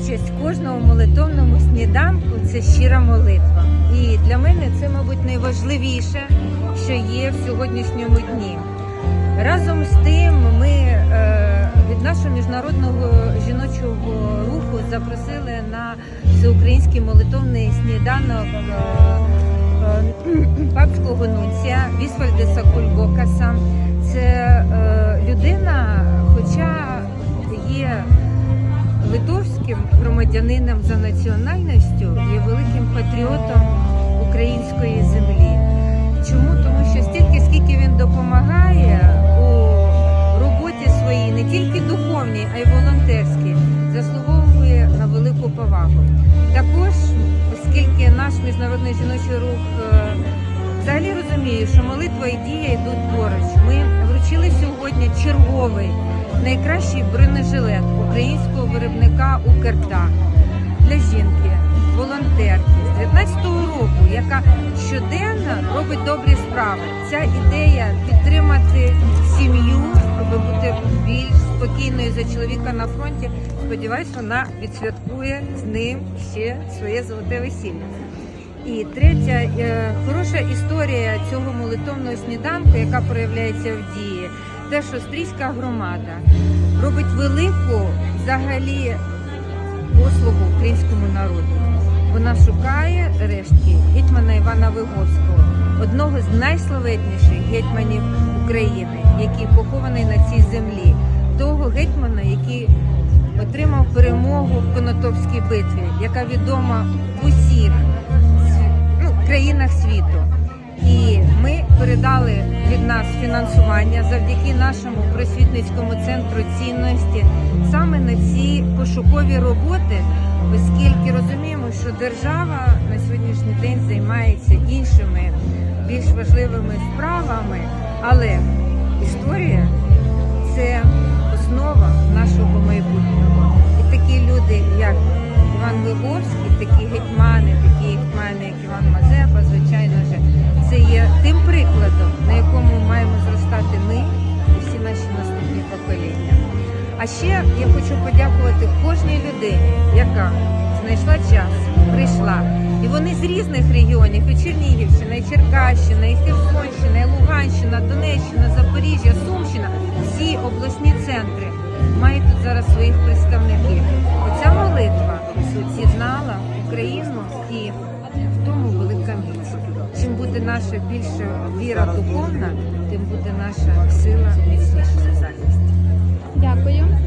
участь в кожному молитовному сніданку це щира молитва. І для мене це, мабуть, найважливіше, що є в сьогоднішньому дні. Разом з тим, ми е, від нашого міжнародного жіночого руху запросили на всеукраїнський молитовний сніданок е, е, папського нунція Вісвальдеса Кульбокаса. Це людина, хоча громадянином за національністю, є великим патріотом української землі. Чому? Тому що стільки, скільки він допомагає у роботі своїй, не тільки духовній, а й волонтерській, заслуговує на велику повагу. Також, оскільки наш міжнародний жіночий рух е, взагалі розуміє, що молитва і дія йдуть поруч, ми вручили сьогодні черговий найкращий бронежилет українського виробника Укрта для жінки, волонтерки з 19-го року, яка щоденно робить добрі справи. Ця ідея підтримати сім'ю, щоб бути більш спокійною за чоловіка на фронті. Сподіваюсь, вона відсвяткує з ним ще своє золоте весілля. І третя е, хороша історія цього молитовного сніданку, яка проявляється в дії, те, що стрійська громада робить велику взагалі послугу українському народу. Вона шукає рештки гетьмана Івана Виговського, одного з найславетніших гетьманів України, який похований на цій землі, того гетьмана, який отримав перемогу в Конотопській битві, яка відома в усіх ну, країнах світу. Передали від нас фінансування завдяки нашому просвітницькому центру цінності саме на ці пошукові роботи, оскільки розуміємо, що держава на сьогоднішній день займається іншими більш важливими справами, але історія А ще я хочу подякувати кожній людині, яка знайшла час, прийшла. І вони з різних регіонів: і Чернігівщина, і Черкащина, і Херсонщина, і Луганщина, Донеччина, Запоріжжя, Сумщина, всі обласні центри мають тут зараз своїх представників. Оця молитва з'єднала Україну і в тому велика міць. Чим буде наша більша віра духовна, тим буде наша сила міцніша захист. Дякую.